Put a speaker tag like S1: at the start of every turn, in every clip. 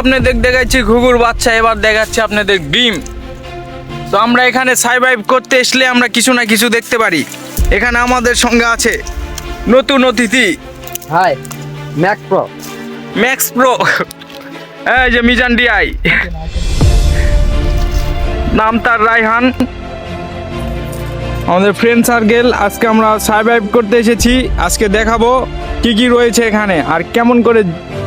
S1: আপনাদের দেখাচ্ছি ঘুঘুর বাচ্চা এবার দেখাচ্ছি আপনাদের ডিম। তো আমরা এখানে সাইভাইভ করতে আসলে আমরা কিছু না কিছু দেখতে পারি। এখানে আমাদের সঙ্গে আছে নতুন অতিথি।
S2: Hi Mac Pro
S1: Max Pro এই যে মিজান ডিআই। নাম তার রায়হান। আমাদের ফ্রেন্ড সার্কেল আজকে আমরা সার্ভাইভ করতে এসেছি। আজকে দেখাবো কি কি রয়েছে এখানে আর কেমন করে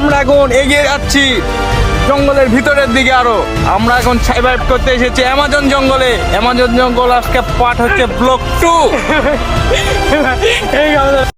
S1: আমরা এখন এগিয়ে যাচ্ছি জঙ্গলের ভিতরের দিকে আরও। আমরা এখন সাইভাইভ করতে এসেছি অ্যামাজন জঙ্গলে। অ্যামাজন জঙ্গল আজকে পাঠ হচ্ছে ব্লক টু